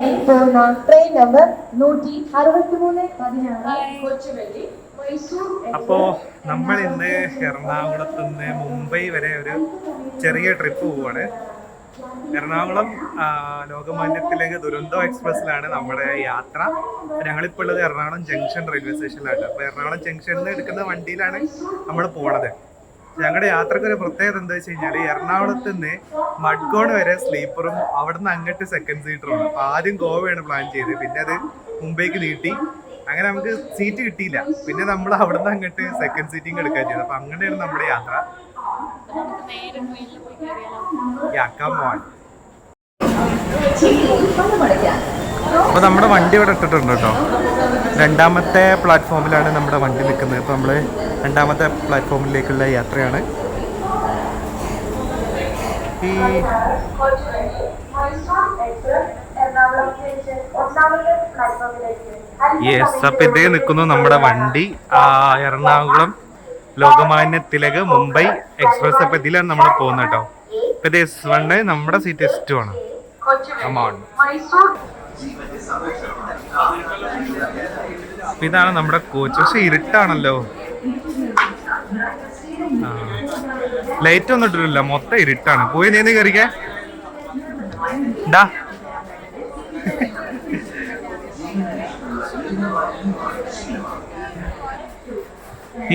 പോകുന്ന train number നൂറ്റി അറുപത്തിമൂന്ന് പതിനാറ്. കൊച്ചുവേലി മൈസൂർ അപ്പോ നമ്മൾ ഇന്ന് എറണാകുളത്ത് നിന്ന് മുംബൈ വരെ ഒരു ചെറിയ ട്രിപ്പ് പോവാണ്. എറണാകുളം ലോകമാന്യത്തിലേക്ക് ദുരന്തോ എക്സ്പ്രസ്സിലാണ് നമ്മുടെ യാത്ര. ഞങ്ങളിപ്പോൾ ഉള്ളത് എറണാകുളം ജംഗ്ഷൻ റെയിൽവേ സ്റ്റേഷനിലാണ്. അപ്പോൾ എറണാകുളം ജംഗ്ഷനിൽ നിന്ന് എടുക്കുന്ന വണ്ടിയിലാണ് നമ്മൾ പോണത്. ഞങ്ങളുടെ യാത്രയ്ക്ക് ഒരു പ്രത്യേകത എന്താ വെച്ച് കഴിഞ്ഞാൽ എറണാകുളത്ത് നിന്ന് മഡ്ഗോഡ് വരെ സ്ലീപ്പറും അവിടുന്ന് അങ്ങോട്ട് സെക്കൻഡ് സീറ്ററും അപ്പൊ ആദ്യം ഗോവയാണ് പ്ലാൻ ചെയ്തത്. പിന്നെ അത് മുംബൈക്ക് നീട്ടി. അങ്ങനെ നമുക്ക് സീറ്റ് കിട്ടിയില്ല. പിന്നെ നമ്മൾ അവിടുന്ന് അങ്ങോട്ട് സെക്കൻഡ് സീറ്റിംഗ് എടുക്കാൻ ചെയ്തത്. അപ്പൊ അങ്ങനെയാണ് നമ്മുടെ യാത്ര. അപ്പൊ നമ്മുടെ വണ്ടി ഇവിടെ ഇട്ടിട്ടുണ്ട് കേട്ടോ. രണ്ടാമത്തെ പ്ലാറ്റ്ഫോമിലാണ് നമ്മുടെ വണ്ടി നിൽക്കുന്നത്. ഇപ്പോൾ നമ്മൾ രണ്ടാമത്തെ പ്ലാറ്റ്ഫോമിലേക്കുള്ള യാത്രയാണ്. ഈ യെസ് അപ്പം ഇതേ നിൽക്കുന്നു നമ്മുടെ വണ്ടി. എറണാകുളം ലോകമാന്യ തിലക് മുംബൈ എക്സ്പ്രസ് അപ്പം ഇതിലാണ് നമ്മൾ പോകുന്നത് കേട്ടോ. ഇപ്പം ഇത് എസ് വണ് നമ്മുടെ സീറ്റ് എസ് ടു ആണ്. അമൗണ്ട് ഇതാണ് നമ്മുടെ കോച്ച് പക്ഷെ ഇരുട്ടാണല്ലോ. ലൈറ്റ് ഒന്നും ഇട്ടിട്ടില്ല. മൊത്തം ഇരുട്ടാണ്. പോയി നീന്തി കയറിക്കേ?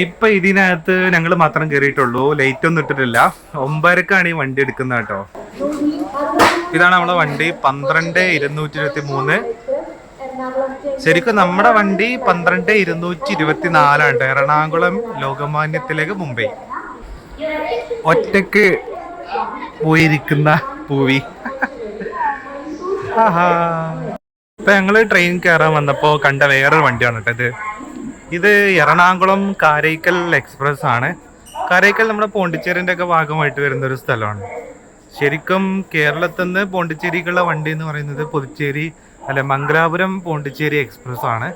ഇപ്പൊ ഇതിനകത്ത് ഞങ്ങൾ മാത്രം കയറിയിട്ടുള്ളൂ. ലൈറ്റ് ഒന്നും ഇട്ടിട്ടില്ല. ഒമ്പതരക്കാണ് ഈ വണ്ടി എടുക്കുന്നത് കേട്ടോ. ഇതാണ് നമ്മുടെ വണ്ടി പന്ത്രണ്ട് ഇരുന്നൂറ്റി ഇരുപത്തി മൂന്ന് ശരിക്കും നമ്മുടെ വണ്ടി പന്ത്രണ്ട് ഇരുന്നൂറ്റി ഇരുപത്തി നാലാണ്. എറണാകുളം ലോകമാന്യത്തിലേക്ക് മുംബൈ. ഒറ്റയ്ക്ക് പോയിരിക്കുന്ന പൂവി. ഇപ്പൊ ഞങ്ങൾ ട്രെയിൻ കയറാൻ വന്നപ്പോ കണ്ട വേറൊരു വണ്ടിയാണ് കേട്ടോ ഇത്. ഇത് എറണാകുളം കാരൈക്കൽ എക്സ്പ്രസ് ആണ് കാരൈക്കൽ നമ്മുടെ പോണ്ടിച്ചേരിന്റെ ഒക്കെ ഭാഗമായിട്ട് വരുന്ന ഒരു സ്ഥലമാണ്. ശരിക്കും കേരളത്തിൽ നിന്ന് പോണ്ടിച്ചേരിക്കുള്ള വണ്ടി എന്ന് പറയുന്നത് പുതുച്ചേരി അല്ല മംഗലാപുരം പോണ്ടിച്ചേരി എക്സ്പ്രസ് ആണ്.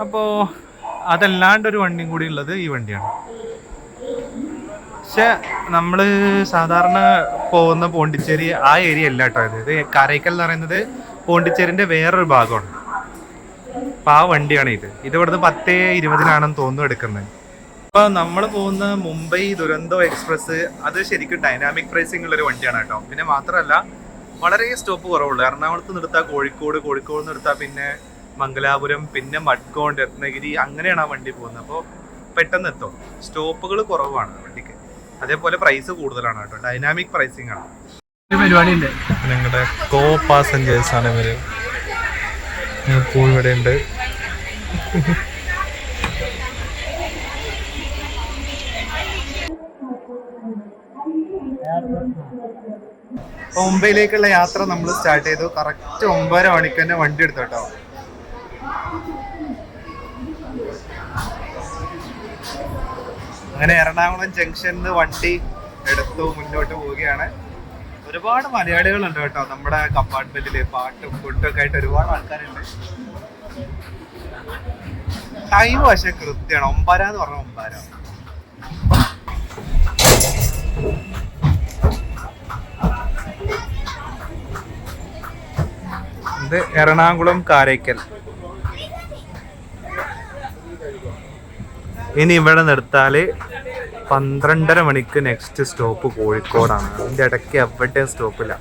അപ്പോൾ അതല്ലാണ്ട് ഒരു വണ്ടിയും കൂടി ഉള്ളത് ഈ വണ്ടിയാണ്. പക്ഷെ നമ്മൾ സാധാരണ പോകുന്ന പോണ്ടിച്ചേരി ആ ഏരിയ അല്ല കേട്ടോ ഇത്. കാരൈക്കൽ എന്ന് പറയുന്നത് പോണ്ടിച്ചേരിന്റെ വേറൊരു ഭാഗമാണ്. അപ്പൊ ആ വണ്ടിയാണ് ഇത്. ഇത് ഇവിടുന്ന് പത്തേ ഇരുപതിനാണെന്ന് തോന്നുന്നു എടുക്കുന്നത്. അപ്പൊ നമ്മൾ പോകുന്ന മുംബൈ ദുരന്തോ എക്സ്പ്രസ് അത് ശരിക്കും ഡൈനാമിക് പ്രൈസിംഗ് ഉള്ള ഒരു വണ്ടിയാണ് കേട്ടോ. പിന്നെ മാത്രമല്ല വളരെ സ്റ്റോപ്പ് കുറവുള്ളൂ. എറണാകുളത്ത് നിർത്താ കോഴിക്കോട് കോഴിക്കോട് നിർത്താ പിന്നെ മംഗലാപുരം പിന്നെ മഡ്കോൺ രത്നഗിരി അങ്ങനെയാണ് ആ വണ്ടി പോകുന്നത്. അപ്പോൾ പെട്ടെന്ന് എത്തും. സ്റ്റോപ്പുകൾ കുറവാണ് വണ്ടിക്ക്. അതേപോലെ പ്രൈസ് കൂടുതലാണ് കേട്ടോ. ഡൈനാമിക് പ്രൈസിംഗ് ആണ്. നിങ്ങളുടെ കോ പാസഞ്ചേഴ്സ് ആണ് ഇവർ ഇപ്പോൾ മുംബൈയിലേക്കുള്ള യാത്ര നമ്മൾ സ്റ്റാർട്ട് ചെയ്തു. കറക്റ്റ് ഒമ്പതര മണിക്ക് തന്നെ വണ്ടി എടുത്തു കേട്ടോ. അങ്ങനെ എറണാകുളം ജംഗ്ഷനിൽ നിന്ന് വണ്ടി എടുത്തു മുന്നോട്ട് പോവുകയാണ്. ഒരുപാട് മലയാളികളുണ്ട് കേട്ടോ. നമ്മുടെ കമ്പാർട്ട്മെന്റിൽ പാട്ടും ഫുഡും ഒക്കെ ആയിട്ട് ഒരുപാട് ആൾക്കാരുണ്ട്. ടൈം പക്ഷെ കൃത്യമാണ് ഒമ്പര എന്ന് പറഞ്ഞ ഒമ്പര ഇത് എറണാകുളം കാരയ്ക്കൽ. ഇനി ഇവിടെ നിർത്താൽ പന്ത്രണ്ടര മണിക്ക് നെക്സ്റ്റ് സ്റ്റോപ്പ് കോഴിക്കോടാണ്. അതിന്റെ ഇടയ്ക്ക് എവിടെയും സ്റ്റോപ്പില്ല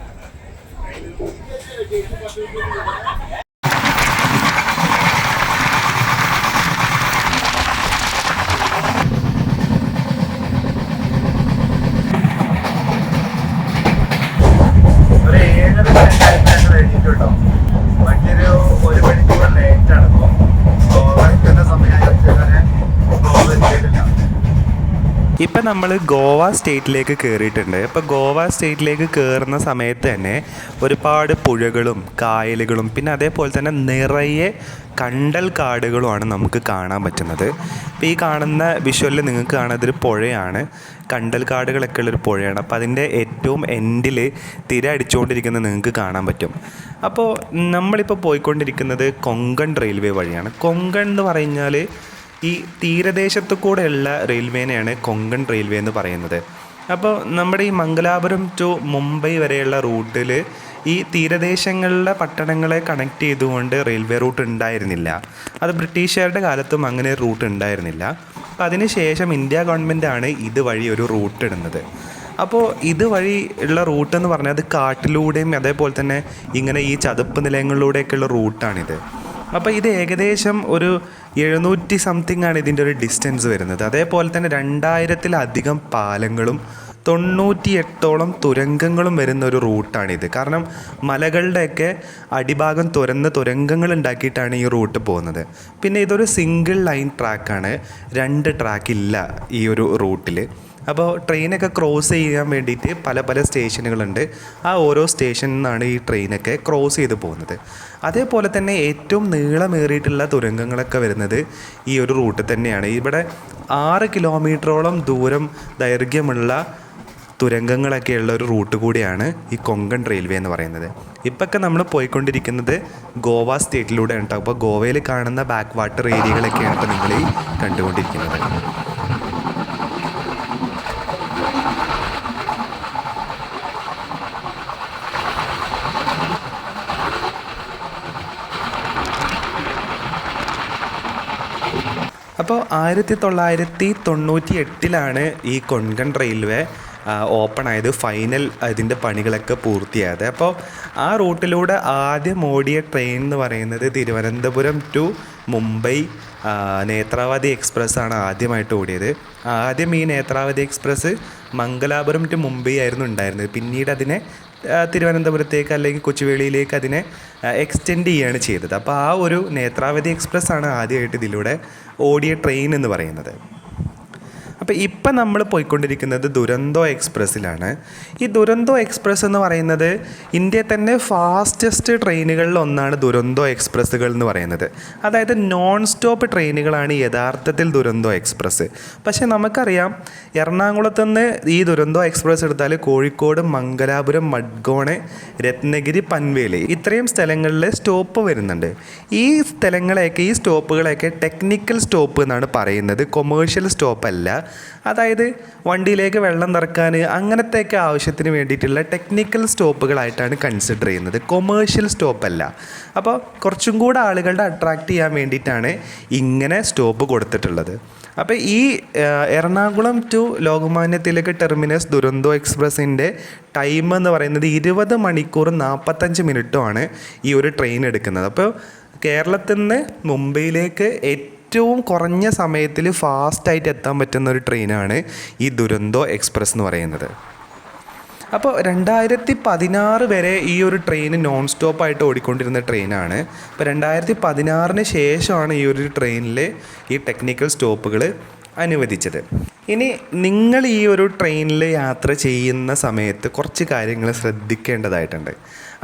നമ്മൾ ഗോവ സ്റ്റേറ്റിലേക്ക് കയറിയിട്ടുണ്ട് അപ്പോൾ ഗോവ സ്റ്റേറ്റിലേക്ക് കയറുന്ന സമയത്ത് തന്നെ ഒരുപാട് പുഴകളും കായലുകളും പിന്നെ അതേപോലെ തന്നെ നിറയെ കണ്ടൽ കാടുകളുമാണ് നമുക്ക് കാണാൻ പറ്റുന്നത്. ഇപ്പോൾ ഈ കാണുന്ന വിഷ്വലിൽ നിങ്ങൾക്ക് കാണാൻ ഒരു പുഴയാണ്. കണ്ടൽ കാടുകളൊക്കെ ഉള്ളൊരു പുഴയാണ്. അപ്പോൾ അതിന്റെ ഏറ്റവും എൻഡിൽ തിര അടിച്ചുകൊണ്ടിരിക്കുന്നത് നിങ്ങൾക്ക് കാണാൻ പറ്റും. അപ്പോൾ നമ്മളിപ്പോൾ പോയിക്കൊണ്ടിരിക്കുന്നത് കൊങ്കൺ റെയിൽവേ വഴിയാണ്. കൊങ്കൺ എന്ന് പറഞ്ഞാൽ ഈ തീരദേശത്തു കൂടെയുള്ള റെയിൽവേനെയാണ് കൊങ്കൺ റെയിൽവേ എന്ന് പറയുന്നത്. അപ്പോൾ നമ്മുടെ ഈ മംഗലാപുരം ടു മുംബൈ വരെയുള്ള റൂട്ടിൽ ഈ തീരദേശങ്ങളിലെ പട്ടണങ്ങളെ കണക്ട് ചെയ്തുകൊണ്ട് റെയിൽവേ റൂട്ട് ഉണ്ടായിരുന്നില്ല. അത് ബ്രിട്ടീഷുകാരുടെ കാലത്തും അങ്ങനെ റൂട്ട് ഉണ്ടായിരുന്നില്ല. അപ്പോൾ അതിനുശേഷം ഇന്ത്യ ഗവൺമെന്റാണ് ഇതുവഴി ഒരു റൂട്ട് ഇടുന്നത്. അപ്പോൾ ഇതുവഴി ഉള്ള റൂട്ട് എന്ന് പറഞ്ഞാൽ അത് കാട്ടിലൂടെയും അതേപോലെ തന്നെ ഇങ്ങനെ ഈ ചതുപ്പ് നിലയങ്ങളിലൂടെയൊക്കെയുള്ള റൂട്ടാണിത്. അപ്പോൾ ഇത് ഏകദേശം ഒരു എഴുന്നൂറ്റി സംതിങ് ആണ് ഇതിന്റെ ഒരു ഡിസ്റ്റൻസ് വരുന്നത്. അതേപോലെ തന്നെ രണ്ടായിരത്തിലധികം പാലങ്ങളും തൊണ്ണൂറ്റി എട്ടോളം തുരങ്കങ്ങളും വരുന്ന ഒരു റൂട്ടാണിത് കാരണം മലകളുടെയൊക്കെ അടിഭാഗം തുരന്ന് തുരങ്കങ്ങൾ ഉണ്ടാക്കിയിട്ടാണ് ഈ റൂട്ട് പോകുന്നത്. പിന്നെ ഇതൊരു സിംഗിൾ ലൈൻ ട്രാക്കാണ് രണ്ട് ട്രാക്കില്ല ഈ ഒരു റൂട്ടിൽ അപ്പോൾ ട്രെയിനൊക്കെ ക്രോസ് ചെയ്യാൻ വേണ്ടിയിട്ട് പല പല സ്റ്റേഷനുകളുണ്ട്. ആ ഓരോ സ്റ്റേഷനിൽ നിന്നാണ് ഈ ട്രെയിനൊക്കെ ക്രോസ് ചെയ്ത് പോകുന്നത്. അതേപോലെ തന്നെ ഏറ്റവും നീളമേറിയിട്ടുള്ള തുരങ്കങ്ങളൊക്കെ വരുന്നത് ഈ ഒരു റൂട്ടിൽ തന്നെയാണ്. ഇവിടെ ആറ് കിലോമീറ്ററോളം ദൂരം ദൈർഘ്യമുള്ള തുരങ്കങ്ങളൊക്കെയുള്ള ഒരു റൂട്ട് കൂടിയാണ് ഈ കൊങ്കൺ റെയിൽവേ എന്ന് പറയുന്നത്. ഇപ്പോഴൊക്കെ നമ്മൾ പോയിക്കൊണ്ടിരിക്കുന്നത് ഗോവ സ്റ്റേറ്റിലൂടെയാണ് കേട്ടോ. അപ്പോൾ ഗോവയിൽ കാണുന്ന ബാക്ക് വാട്ടർ ഏരിയകളൊക്കെയാണ് ഇപ്പോൾ നിങ്ങൾ കണ്ടുകൊണ്ടിരിക്കുന്നത്. അപ്പോൾ ആയിരത്തി തൊള്ളായിരത്തി തൊണ്ണൂറ്റി എട്ടിലാണ് ഈ കൊങ്കൺ റെയിൽവേ ഓപ്പൺ ആയത് ഫൈനൽ അതിന്റെ പണികളൊക്കെ പൂർത്തിയായത്. അപ്പോൾ ആ റൂട്ടിലൂടെ ആദ്യം ഓടിയ ട്രെയിൻ എന്ന് പറയുന്നത് തിരുവനന്തപുരം ടു മുംബൈ നേത്രാവതി എക്സ്പ്രസ് ആണ് ആദ്യമായിട്ട് ഓടിയത്. ആദ്യം ഈ നേത്രാവതി എക്സ്പ്രസ് മംഗലാപുരം ടു മുംബൈ ആയിരുന്നു ഉണ്ടായിരുന്നത്. പിന്നീട് അതിനെ തിരുവനന്തപുരത്തേക്ക് അല്ലെങ്കിൽ കൊച്ചുവേളിയിലേക്ക് അതിനെ എക്സ്റ്റെൻഡ് ചെയ്യുകയാണ് ചെയ്തത്. അപ്പോൾ ആ ഒരു നേത്രാവതി എക്സ്പ്രസ് ആണ് ആദ്യമായിട്ട് ഇതിലൂടെ ഓടിയ ട്രെയിൻ എന്ന് പറയുന്നത്. അപ്പോൾ ഇപ്പം നമ്മൾ പോയിക്കൊണ്ടിരിക്കുന്നത് ദുരന്തോ എക്സ്പ്രസ്സിലാണ്. ഈ ദുരന്തോ എക്സ്പ്രസ് എന്ന് പറയുന്നത് ഇന്ത്യയിൽ തന്നെ ഫാസ്റ്റസ്റ്റ് ട്രെയിനുകളിൽ ഒന്നാണ് ദുരന്തോ എക്സ്പ്രസ്സുകൾ എന്ന് പറയുന്നത്. അതായത് നോൺ സ്റ്റോപ്പ് ട്രെയിനുകളാണ് യഥാർത്ഥത്തിൽ ദുരന്തോ എക്സ്പ്രസ് പക്ഷേ നമുക്കറിയാം എറണാകുളത്ത് നിന്ന് ഈ ദുരന്തോ എക്സ്പ്രസ് എടുത്താൽ കോഴിക്കോട് മംഗലാപുരം മഡ്ഗോണ് രത്നഗിരി പൻവേലി ഇത്രയും സ്ഥലങ്ങളിൽ സ്റ്റോപ്പ് വരുന്നുണ്ട്. ഈ സ്ഥലങ്ങളെയൊക്കെ ഈ സ്റ്റോപ്പുകളെയൊക്കെ ടെക്നിക്കൽ സ്റ്റോപ്പ് എന്നാണ് പറയുന്നത്. കൊമേഴ്ഷ്യൽ സ്റ്റോപ്പ് അല്ല. അതായത് വണ്ടിയിലേക്ക് വെള്ളം നിറക്കാൻ അങ്ങനത്തെയൊക്കെ ആവശ്യത്തിന് വേണ്ടിയിട്ടുള്ള ടെക്നിക്കൽ സ്റ്റോപ്പുകളായിട്ടാണ് കൺസിഡർ ചെയ്യുന്നത്. കൊമേഴ്ഷ്യൽ സ്റ്റോപ്പല്ല അപ്പോൾ കുറച്ചും കൂടെ ആളുകളുടെ അട്രാക്റ്റ് ചെയ്യാൻ വേണ്ടിയിട്ടാണ് ഇങ്ങനെ സ്റ്റോപ്പ് കൊടുത്തിട്ടുള്ളത്. അപ്പോൾ ഈ എറണാകുളം ടു ലോകമാന്യ തിലക് ടെർമിനസ് ദുരന്തോ എക്സ്പ്രസിന്റെ ടൈം എന്ന് പറയുന്നത് ഇരുപത് മണിക്കൂർ നാൽപ്പത്തഞ്ച് മിനിറ്റുമാണ് ഈ ഒരു ട്രെയിൻ എടുക്കുന്നത്. അപ്പോൾ കേരളത്തിൽ നിന്ന് മുംബൈയിലേക്ക് ഏറ്റവും കുറഞ്ഞ സമയത്തിൽ ഫാസ്റ്റായിട്ട് എത്താൻ പറ്റുന്ന ഒരു ട്രെയിനാണ് ഈ ദുരന്തോ എക്സ്പ്രസ് എന്ന് പറയുന്നത്. അപ്പോൾ രണ്ടായിരത്തി പതിനാറ് വരെ ഈ ഒരു ട്രെയിൻ നോൺ സ്റ്റോപ്പായിട്ട് ഓടിക്കൊണ്ടിരുന്ന ട്രെയിനാണ്. അപ്പോൾ രണ്ടായിരത്തി പതിനാറിന് ശേഷമാണ് ഈ ഒരു ട്രെയിനിൽ ഈ ടെക്നിക്കൽ സ്റ്റോപ്പുകൾ അനുവദിച്ചത്. ഇനി നിങ്ങൾ ഈ ഒരു ട്രെയിനിൽ യാത്ര ചെയ്യുന്ന സമയത്ത് കുറച്ച് കാര്യങ്ങൾ ശ്രദ്ധിക്കേണ്ടതായിട്ടുണ്ട്.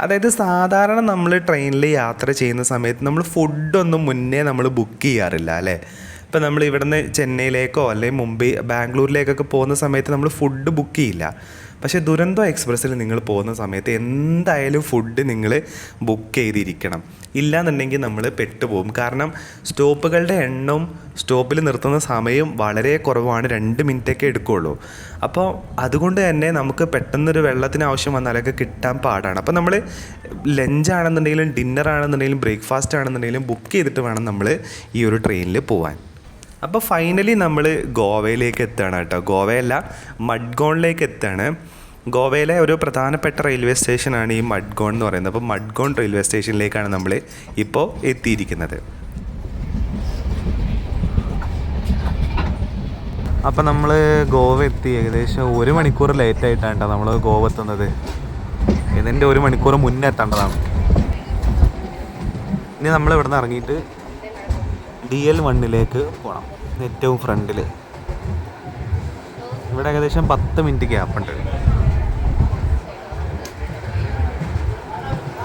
അതായത് സാധാരണ നമ്മൾ ട്രെയിനിൽ യാത്ര ചെയ്യുന്ന സമയത്ത് നമ്മൾ ഫുഡൊന്നും മുന്നേ നമ്മൾ ബുക്ക് ചെയ്യാറില്ല അല്ലേ? ഇപ്പം നമ്മൾ ഇവിടുന്ന് ചെന്നൈയിലേക്കോ അല്ലെങ്കിൽ മുംബൈ ബാംഗ്ലൂരിലേക്കൊക്കെ പോകുന്ന സമയത്ത് നമ്മൾ ഫുഡ് ബുക്ക് ചെയ്യില്ല. പക്ഷേ ദുരന്തോ എക്സ്പ്രസ്സിൽ നിങ്ങൾ പോകുന്ന സമയത്ത് എന്തായാലും ഫുഡ് നിങ്ങൾ ബുക്ക് ചെയ്തിരിക്കണം. ഇല്ലാന്നുണ്ടെങ്കിൽ നമ്മൾ പെട്ടുപോകും. കാരണം സ്റ്റോപ്പുകളുടെ എണ്ണവും സ്റ്റോപ്പിൽ നിർത്തുന്ന സമയവും വളരെ കുറവാണ്. രണ്ട് മിനിറ്റൊക്കെ എടുക്കുകയുള്ളൂ അപ്പോൾ അതുകൊണ്ട് തന്നെ നമുക്ക് പെട്ടെന്നൊരു വെള്ളത്തിന് ആവശ്യം വന്നാലൊക്കെ കിട്ടാൻ പാടാണ്. അപ്പോൾ നമ്മൾ ലഞ്ച് ആണെന്നുണ്ടെങ്കിലും ഡിന്നർ ആണെന്നുണ്ടെങ്കിലും ബ്രേക്ക്ഫാസ്റ്റ് ആണെന്നുണ്ടെങ്കിലും ബുക്ക് ചെയ്തിട്ട് വേണം നമ്മൾ ഈ ഒരു ട്രെയിനിൽ പോകാൻ അപ്പോൾ ഫൈനലി നമ്മൾ ഗോവയിലേക്ക് എത്തുകയാണ് കേട്ടോ. ഗോവയല്ല മഡ്ഗോണിലേക്ക് എത്തുകയാണ്. ഗോവയിലെ ഒരു പ്രധാനപ്പെട്ട റെയിൽവേ സ്റ്റേഷനാണ് ഈ മഡ്ഗോൺ എന്ന് പറയുന്നത്. അപ്പോൾ മഡ്ഗോൺ റെയിൽവേ സ്റ്റേഷനിലേക്കാണ് നമ്മൾ ഇപ്പോൾ എത്തിയിരിക്കുന്നത്. അപ്പം നമ്മൾ ഗോവ എത്തി. ഏകദേശം ഒരു മണിക്കൂർ ലേറ്റ് ആയിട്ടാണ് കേട്ടോ നമ്മൾ ഗോവ എത്തുന്നത്. ഇതിന്റെ ഒരു മണിക്കൂർ മുന്നേ എത്തേണ്ടതാണ്. ഇനി നമ്മൾ ഇവിടെ നിന്ന് ഇറങ്ങിയിട്ട് ഡി എൽ വണ്ണിലേക്ക് പോകണം ഏറ്റവും ഫ്രണ്ടിൽ. ഇവിടെ ഏകദേശം പത്ത് മിനിറ്റ് ഗ്യാപ്പ് ഉണ്ട്.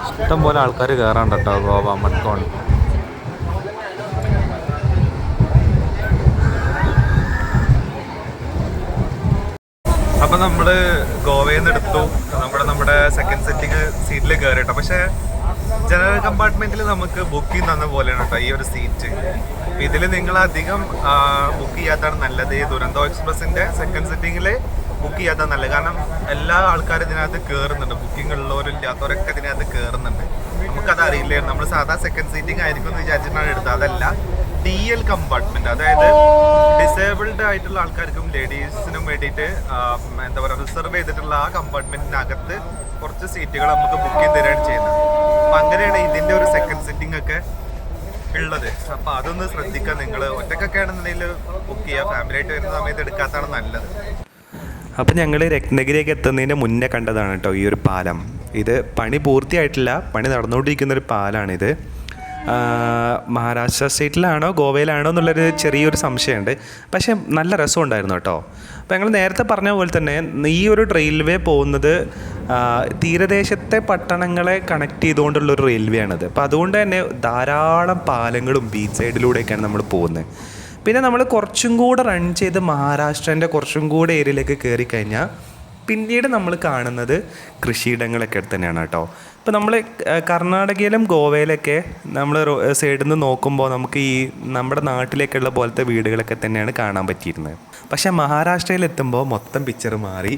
ഇഷ്ടം പോലെ ആൾക്കാർ കയറാണ്ട് കേട്ടോ ഗോവ മഡ്കോൺ അപ്പൊ നമ്മൾ ഗോവയിൽ നിന്ന് എടുത്തു. നമ്മുടെ നമ്മുടെ സെക്കൻഡ് സെറ്റിംഗ് സീറ്റിൽ കയറിട്ടോ പക്ഷെ ജനറൽ കമ്പാർട്ട്മെന്റിൽ നമുക്ക് ബുക്കിംഗ് തന്ന പോലെയാണ് കേട്ടോ ഈ ഒരു സീറ്റ് ഇതിൽ നിങ്ങൾ അധികം ബുക്ക് ചെയ്യാത്താണ് നല്ലത്. ദുരന്തോ എക്സ്പ്രസിന്റെ സെക്കൻഡ് സെറ്റിംഗിൽ ബുക്ക് ചെയ്യാത്ത നല്ലത്. കാരണം എല്ലാ ആൾക്കാരും ഇതിനകത്ത് കയറുന്നുണ്ട് ബുക്കിംഗ് ഉള്ളവരും ഇല്ലാത്തവരൊക്കെ ഇതിനകത്ത് കയറുന്നുണ്ട് നമുക്കത് അറിയില്ലായിരുന്നു. നമ്മൾ സാധാ സെക്കൻഡ് സീറ്റിംഗ് ആയിരിക്കും എന്ന് വിചാരിച്ചിട്ടാണ് എടുത്തത്. അതല്ല ഡി എൽ കമ്പാർട്ട്മെന്റ് അതായത് ഡിസേബിൾഡ് ആയിട്ടുള്ള ആൾക്കാർക്കും ലേഡീസിനും വേണ്ടിയിട്ട് എന്താ പറയുക റിസർവ് ചെയ്തിട്ടുള്ള ആ കമ്പാർട്ട്മെന്റിനകത്ത് കുറച്ച് സീറ്റുകൾ നമുക്ക് ബുക്ക് ചെയ്ത് തരാണ് ചെയ്യുന്നത്. അപ്പം അങ്ങനെയാണ് ഇതിന്റെ ഒരു സെക്കൻഡ് സിറ്റിംഗ് ഒക്കെ ഉള്ളത്. അപ്പൊ അതൊന്ന് ശ്രദ്ധിക്കുക നിങ്ങൾ ഒറ്റക്കൊക്കെ ആണെന്നുണ്ടെങ്കിൽ ബുക്ക് ചെയ്യുക. ഫാമിലി ആയിട്ട് വരുന്ന സമയത്ത് എടുക്കാത്തതാണ് നല്ലത്. അപ്പം ഞങ്ങൾ രത്നഗിരിയൊക്കെ എത്തുന്നതിന് മുന്നേ കണ്ടതാണ് കേട്ടോ ഈ ഒരു പാലം. ഇത് പണി പൂർത്തിയായിട്ടില്ല. പണി നടന്നുകൊണ്ടിരിക്കുന്ന ഒരു പാലാണിത് മഹാരാഷ്ട്ര സ്റ്റേറ്റിലാണോ ഗോവയിലാണോ എന്നുള്ളൊരു ചെറിയൊരു സംശയമുണ്ട്. പക്ഷേ നല്ല രസമുണ്ടായിരുന്നു കേട്ടോ. അപ്പോൾ ഞങ്ങൾ നേരത്തെ പറഞ്ഞ പോലെ തന്നെ ഈ ഒരു റെയിൽവേ പോകുന്നത് തീരദേശത്തെ പട്ടണങ്ങളെ കണക്ട് ചെയ്തുകൊണ്ടുള്ളൊരു റെയിൽവേ ആണിത് അപ്പോൾ അതുകൊണ്ട് തന്നെ ധാരാളം പാലങ്ങളും ബീച്ച് സൈഡിലൂടെയൊക്കെയാണ് നമ്മൾ പോകുന്നത്. പിന്നെ നമ്മൾ കുറച്ചും കൂടെ റൺ ചെയ്ത് മഹാരാഷ്ട്രന്റെ കുറച്ചും കൂടെ ഏരിയയിലേക്ക് കയറി കഴിഞ്ഞാൽ പിന്നീട് നമ്മൾ കാണുന്നത് കൃഷിയിടങ്ങളൊക്കെ തന്നെയാണ് കേട്ടോ. ഇപ്പോൾ നമ്മൾ കർണാടകയിലും ഗോവയിലൊക്കെ നമ്മൾ സൈഡിൽ നിന്ന് നോക്കുമ്പോൾ നമുക്ക് ഈ നമ്മുടെ നാട്ടിലേക്കുള്ള പോലത്തെ വീടുകളൊക്കെ തന്നെയാണ് കാണാൻ പറ്റിയിരുന്നത്. പക്ഷേ മഹാരാഷ്ട്രയിൽ എത്തുമ്പോൾ മൊത്തം പിക്ചർ മാറി.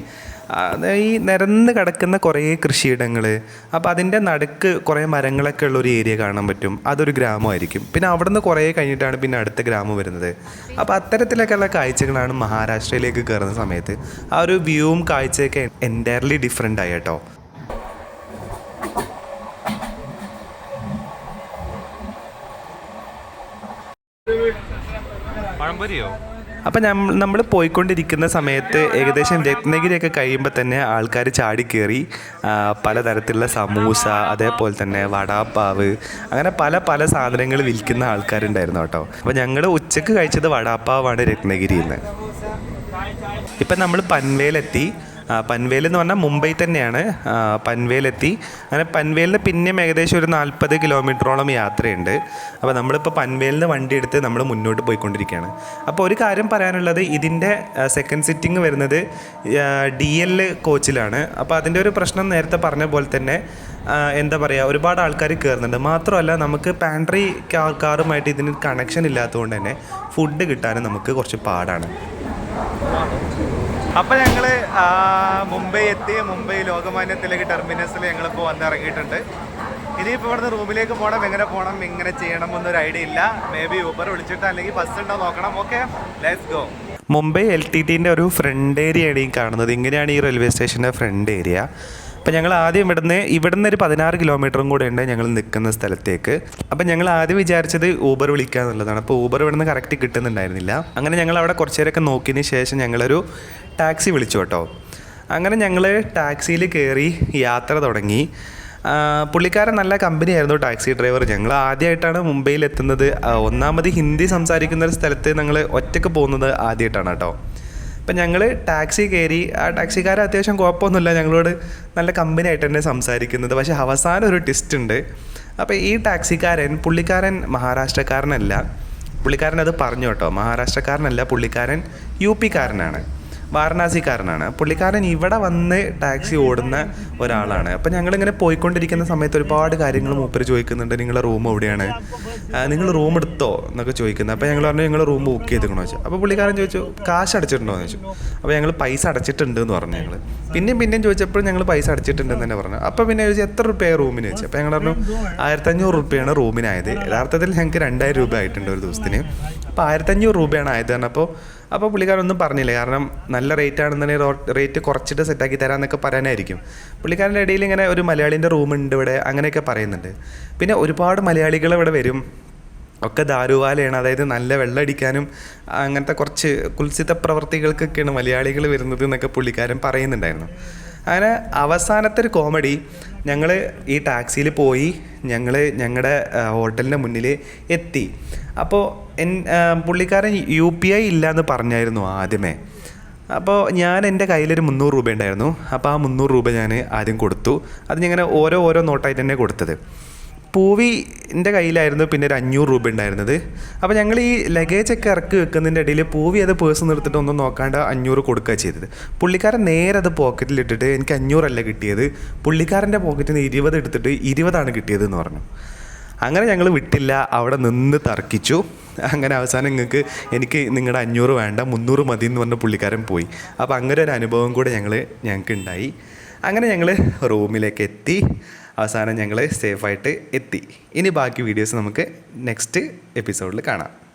ഈ നിരന്ന് കിടക്കുന്ന കുറേ കൃഷിയിടങ്ങൾ അപ്പോൾ അതിന്റെ നടുക്ക് കുറേ മരങ്ങളൊക്കെ ഉള്ള ഒരു ഏരിയ കാണാൻ പറ്റും. അതൊരു ഗ്രാമമായിരിക്കും. പിന്നെ അവിടുന്ന് കുറേ കഴിഞ്ഞിട്ടാണ് പിന്നെ അടുത്ത ഗ്രാമം വരുന്നത്. അപ്പോൾ അത്തരത്തിലൊക്കെയുള്ള കാഴ്ചകളാണ് മഹാരാഷ്ട്രയിലേക്ക് കയറുന്ന സമയത്ത്. ആ ഒരു വ്യൂവും കാഴ്ചയൊക്കെ എന്റയർലി ഡിഫറെന്റ് ആയി കേട്ടോ. അപ്പം നമ്മൾ പോയിക്കൊണ്ടിരിക്കുന്ന സമയത്ത് ഏകദേശം രത്നഗിരിയൊക്കെ കഴിയുമ്പോൾ തന്നെ ആൾക്കാർ ചാടി കയറി പലതരത്തിലുള്ള സമൂസ അതേപോലെ തന്നെ വടാപ്പാവ് അങ്ങനെ പല പല സാധനങ്ങൾ വിൽക്കുന്ന ആൾക്കാരുണ്ടായിരുന്നു കേട്ടോ. അപ്പോൾ ഞങ്ങൾ ഉച്ചയ്ക്ക് കഴിച്ചത് വടാപ്പാവാണ് രത്നഗിരിയിൽ നിന്ന് ഇപ്പം നമ്മൾ പൻവേലെത്തി. പൻവേൽ എന്ന് പറഞ്ഞാൽ മുംബൈ തന്നെയാണ്. പൻവേലെത്തി. അങ്ങനെ പൻവേലിന് പിന്നെയും ഏകദേശം ഒരു നാൽപ്പത് കിലോമീറ്ററോളം യാത്രയുണ്ട്. അപ്പോൾ നമ്മളിപ്പോൾ പൻവേലിന് വണ്ടി എടുത്ത് നമ്മൾ മുന്നോട്ട് പോയിക്കൊണ്ടിരിക്കുകയാണ്. അപ്പോൾ ഒരു കാര്യം പറയാനുള്ളത് ഇതിന്റെ സെക്കൻഡ് സിറ്റിംഗ് വരുന്നത് ഡി എൽ കോച്ചിലാണ്. അപ്പോൾ അതിന്റെ ഒരു പ്രശ്നം നേരത്തെ പറഞ്ഞ പോലെ തന്നെ എന്താ പറയുക ഒരുപാട് ആൾക്കാർ കയറുന്നുണ്ട്. മാത്രമല്ല നമുക്ക് പാൻട്രി കാറുമായിട്ട് ഇതിന് കണക്ഷൻ ഇല്ലാത്തതുകൊണ്ട് തന്നെ ഫുഡ് കിട്ടാനും നമുക്ക് കുറച്ച് പാടാണ്. അപ്പൊ ഞങ്ങൾ മുംബൈ എത്തി. മുംബൈ ലോകമാന്യ തിലക് ടെർമിനസിൽ ഞങ്ങളിപ്പോൾ വന്നിറങ്ങിയിട്ടുണ്ട്. ഇനിയിപ്പോൾ ഇവിടുന്ന് റൂമിലേക്ക് പോകണം എങ്ങനെ പോകണം എങ്ങനെ ചെയ്യണം എന്നൊരു ഐഡിയ ഇല്ല. മേ ബി ഊബർ വിളിച്ചിട്ട് അല്ലെങ്കിൽ ബസ് ഉണ്ടോ നോക്കണം. Okay let's go Mumbai L T ടിന്റെ ഒരു ഫ്രണ്ട് ഏരിയയാണ് ഈ കാണുന്നത്. ഇങ്ങനെയാണ് ഈ റെയിൽവേ സ്റ്റേഷന്റെ ഫ്രണ്ട് ഏരിയ അപ്പം ഞങ്ങൾ ആദ്യം ഇവിടുന്ന് ഇവിടുന്ന് ഒരു പതിനാറ് കിലോമീറ്ററും കൂടെ ഉണ്ട് ഞങ്ങൾ നിൽക്കുന്ന സ്ഥലത്തേക്ക്. അപ്പം ഞങ്ങൾ ആദ്യം വിചാരിച്ചത് ഊബർ വിളിക്കുക എന്നുള്ളതാണ്. അപ്പോൾ ഊബർ ഇവിടുന്ന് കറക്റ്റ് കിട്ടുന്നുണ്ടായിരുന്നില്ല. അങ്ങനെ ഞങ്ങൾ അവിടെ കുറച്ച് നേരമൊക്കെ നോക്കിയതിന് ശേഷം ഞങ്ങളൊരു ടാക്സി വിളിച്ചു കേട്ടോ. അങ്ങനെ ഞങ്ങൾ ടാക്സിയിൽ കയറി യാത്ര തുടങ്ങി. പുള്ളിക്കാരൻ നല്ല കമ്പനിയായിരുന്നു ടാക്സി ഡ്രൈവർ ഞങ്ങൾ ആദ്യമായിട്ടാണ് മുംബൈയിൽ എത്തുന്നത്. ഒന്നാമത് ഹിന്ദി സംസാരിക്കുന്ന ഒരു സ്ഥലത്ത് ഞങ്ങൾ ഒറ്റയ്ക്ക് പോകുന്നത് ആദ്യമായിട്ടാണ് കേട്ടോ. അപ്പം ഞങ്ങൾ ടാക്സി കയറി ആ ടാക്സിക്കാരൻ അത്യാവശ്യം കുഴപ്പമൊന്നുമില്ല ഞങ്ങളോട് നല്ല കമ്പനി ആയിട്ട് തന്നെ സംസാരിക്കുന്നത്. പക്ഷേ അവസാനം ഒരു ട്വിസ്റ്റ് ഉണ്ട്. അപ്പോൾ ഈ ടാക്സിക്കാരൻ പുള്ളിക്കാരൻ മഹാരാഷ്ട്രക്കാരനല്ല. പുള്ളിക്കാരൻ അത് പറഞ്ഞു കേട്ടോ. മഹാരാഷ്ട്രക്കാരനല്ല പുള്ളിക്കാരൻ യു പിക്കാരനാണ് വാരണാസിക്കാരനാണ്. പുള്ളിക്കാരൻ ഇവിടെ വന്ന് ടാക്സി ഓടുന്ന ഒരാളാണ്. അപ്പം ഞങ്ങളിങ്ങനെ പോയിക്കൊണ്ടിരിക്കുന്ന സമയത്ത് ഒരുപാട് കാര്യങ്ങൾ മൂപ്പര് ചോദിക്കുന്നുണ്ട്. നിങ്ങളുടെ റൂം എവിടെയാണ്? നിങ്ങൾ റൂം എടുത്തോ? എന്നൊക്കെ ചോദിക്കുന്നത് അപ്പോൾ ഞങ്ങൾ പറഞ്ഞു ഞങ്ങൾ റൂം ബുക്ക് ചെയ്തിരിക്കണോ വെച്ചു അപ്പോൾ പുള്ളിക്കാരൻ ചോദിച്ചു കാശ് അടച്ചിട്ടുണ്ടോ എന്ന് ചോദിച്ചു. അപ്പോൾ ഞങ്ങൾ പൈസ അടച്ചിട്ടുണ്ട് എന്ന് പറഞ്ഞു ഞങ്ങൾ പിന്നെയും പിന്നെയും ചോദിച്ചപ്പോൾ ഞങ്ങൾ പൈസ അടച്ചിട്ടുണ്ടെന്ന് തന്നെ പറഞ്ഞു. അപ്പോൾ പിന്നെ ചോദിച്ചു എത്ര റുപ്യ റൂമിന്? വെച്ചു അപ്പോൾ ഞങ്ങൾ പറഞ്ഞു ആയിരത്തഞ്ഞൂറ് റുപ്യയാണ് റൂമിനായത്. യഥാർത്ഥത്തിൽ ഞങ്ങൾക്ക് രണ്ടായിരം രൂപ ആയിട്ടുണ്ട് ഒരു ദിവസത്തിന്. അപ്പോൾ ആയിരത്തഞ്ഞൂറ് രൂപയാണ് ആയത്. കാരണം അപ്പോൾ പുള്ളിക്കാരൊന്നും പറഞ്ഞില്ല. കാരണം നല്ല റേറ്റ് ആണെന്നുണ്ടെങ്കിൽ റേറ്റ് കുറച്ചിട്ട് സെറ്റാക്കി തരാമെന്നൊക്കെ പറയാനായിരിക്കും. പുള്ളിക്കാരന്റെ ഇടയിൽ ഇങ്ങനെ ഒരു മലയാളീന്റെ റൂമുണ്ട് ഇവിടെ അങ്ങനെയൊക്കെ പറയുന്നുണ്ട്. പിന്നെ ഒരുപാട് മലയാളികൾ ഇവിടെ വരും. ഒക്കെ ദാരുവാലയാണ്. അതായത് നല്ല വെള്ളമടിക്കാനും അങ്ങനത്തെ കുറച്ച് കുൽസിത പ്രവർത്തികൾക്കൊക്കെയാണ് മലയാളികൾ വരുന്നത് എന്നൊക്കെ പുള്ളിക്കാരൻ പറയുന്നുണ്ടായിരുന്നു. അങ്ങനെ അവസാനത്തെ ഒരു കോമഡി ഞങ്ങൾ ഈ ടാക്സിയിൽ പോയി ഞങ്ങൾ ഞങ്ങളുടെ ഹോട്ടലിന്റെ മുന്നിൽ എത്തി. അപ്പോൾ എൻ പുള്ളിക്കാരൻ യു പി ഐ ഇല്ല എന്ന് പറഞ്ഞായിരുന്നു ആദ്യമേ. അപ്പോൾ ഞാൻ എന്റെ കയ്യിലൊരു മുന്നൂറ് രൂപ ഉണ്ടായിരുന്നു. അപ്പോൾ ആ മുന്നൂറ് രൂപ ഞാൻ ആദ്യം കൊടുത്തു. അത് ഞാനിങ്ങനെ ഓരോ ഓരോ നോട്ടായിട്ട് തന്നെ കൊടുത്തത്. പൂവിന്റെ കയ്യിലായിരുന്നു പിന്നെ ഒരു അഞ്ഞൂറ് രൂപ ഉണ്ടായിരുന്നത്. അപ്പോൾ ഞങ്ങൾ ഈ ലഗേജൊക്കെ ഇറക്കി വെക്കുന്നതിന്റെ ഇടയിൽ പൂവി അത് പേഴ്സ് നിർത്തിയിട്ട് ഒന്നും നോക്കാണ്ട് അഞ്ഞൂറ് കൊടുക്കുക ചെയ്തത്. പുള്ളിക്കാരൻ നേരെ അത് പോക്കറ്റിലിട്ടിട്ട് എനിക്ക് അഞ്ഞൂറല്ല കിട്ടിയത്. പുള്ളിക്കാരന്റെ പോക്കറ്റിൽ നിന്ന് ഇരുപത് എടുത്തിട്ട് ഇരുപതാണ് കിട്ടിയത് എന്ന് പറഞ്ഞു. അങ്ങനെ ഞങ്ങൾ വിട്ടില്ല. അവിടെ നിന്ന് തർക്കിച്ചു. അങ്ങനെ അവസാനം നിങ്ങൾക്ക് എനിക്ക് നിങ്ങളുടെ അഞ്ഞൂറ് വേണ്ട മുന്നൂറ് മതി എന്ന് പറഞ്ഞ പുള്ളിക്കാരൻ പോയി. അപ്പോൾ അങ്ങനെ ഒരു അനുഭവം കൂടെ ഞങ്ങൾ ഞങ്ങൾക്ക് ഉണ്ടായി അങ്ങനെ ഞങ്ങൾ റൂമിലേക്ക് എത്തി. അവസാനം ഞങ്ങൾ സേഫായിട്ട് എത്തി. ഇനി ബാക്കി വീഡിയോസ് നമുക്ക് നെക്സ്റ്റ് എപ്പിസോഡിൽ കാണാം.